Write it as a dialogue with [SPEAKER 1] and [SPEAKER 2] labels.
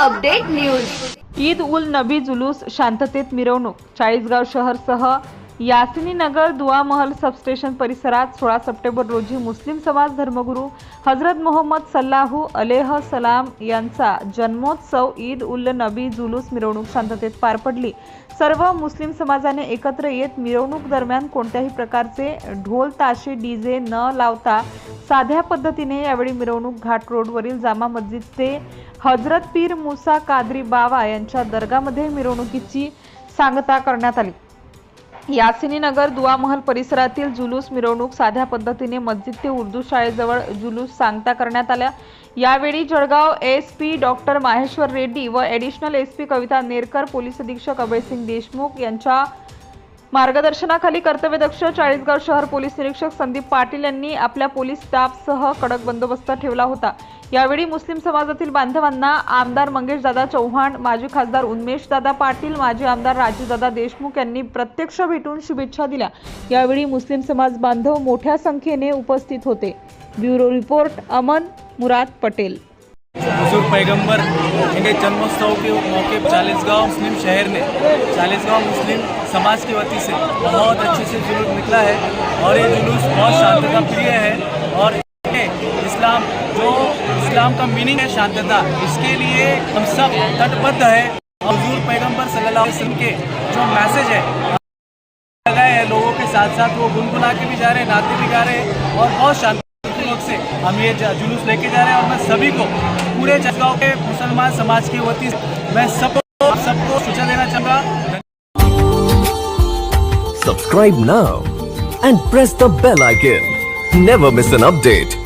[SPEAKER 1] Update news.
[SPEAKER 2] Eid ul Nabi जुलूस शांततेत मिरवणूक. चाळीसगाव शहरसह यासिनी नगर दुआ महल सबस्टेशन परिसरात सोळा सप्टेंबर रोजी मुस्लिम समाज धर्मगुरू हजरत मोहम्मद सल्लाहू अलेह सलाम यांचा जन्मोत्सव ईद उल नबी जुलूस मिरवणूक शांततेत पार पडली. सर्व मुस्लिम समाजाने एकत्र येत मिरवणूक दरम्यान कोणत्याही प्रकारचे ढोल ताशे डीजे न लावता साध्या पद्धतीने यावेळी मिरवणूक घाट रोडवरील जामा मस्जिद ते हजरत पीर मुसा कादरी बावा यांच्या दर्गामध्ये मिरवणुकीची सांगता करण्यात आली. यासिनी नगर दुआ महल परिसरातील जुलूस मिरवणूक साध्या पद्धतीने मस्जिद ते उर्दू शाळेजवळ जुलूस सांगता करण्यात आल्या. यावेळी Jalgaon S P doctor Maheshwar Reddy व additional S P Kavita Nerkar police अधीक्षक अभयसिंग देशमुख यांच्या मार्गदर्शनाखाली कर्तव्यदक्ष चाळीसगाव शहर पोलीस निरीक्षक संदीप पाटील यांनी आपल्या पोलीस स्टाफसह कडक बंदोबस्त ठेवला होता. यावेळी मुस्लिम समाजातील बांधवांना आमदार मंगेश दादा चव्हाण माजी खासदार उन्मेशदादा पाटील माजी आमदार राजूदादा देशमुख यांनी प्रत्यक्ष भेटून शुभेच्छा दिल्या. यावेळी मुस्लिम समाज बांधव मोठ्या संख्येने उपस्थित होते. Bureau report Aman Murad Patel.
[SPEAKER 3] Hazur पैगंबर, इनके जन्मोत्सव के मौके पर चालीसगांव मुस्लिम शहर में, चालीसगांव मुस्लिम समाज की वती से बहुत अच्छे से जुलूस निकला है और ये जुलूस बहुत शांतता प्रिय है और इस्लाम, जो इस्लाम का मीनिंग है शांतता, इसके लिए हम सब तटबद्ध है। हजूर पैगंबर सल्लल्लाहु अलैहि वसल्लम के जो मैसेज है, लगाए हैं लोगों के साथ साथ, वो गुनगुना के भी जा रहे हैं, नाते भी गा रहे हैं और बहुत शांतिपूर्वक से हम ये जुलूस लेके जा रहे हैं और मैं सभी को पूरे जसगांव के मुसलमान समाज की वती मैं सबको सबको सूचना देना चाहूँगा
[SPEAKER 4] Subscribe now and press the bell icon. Never miss an update.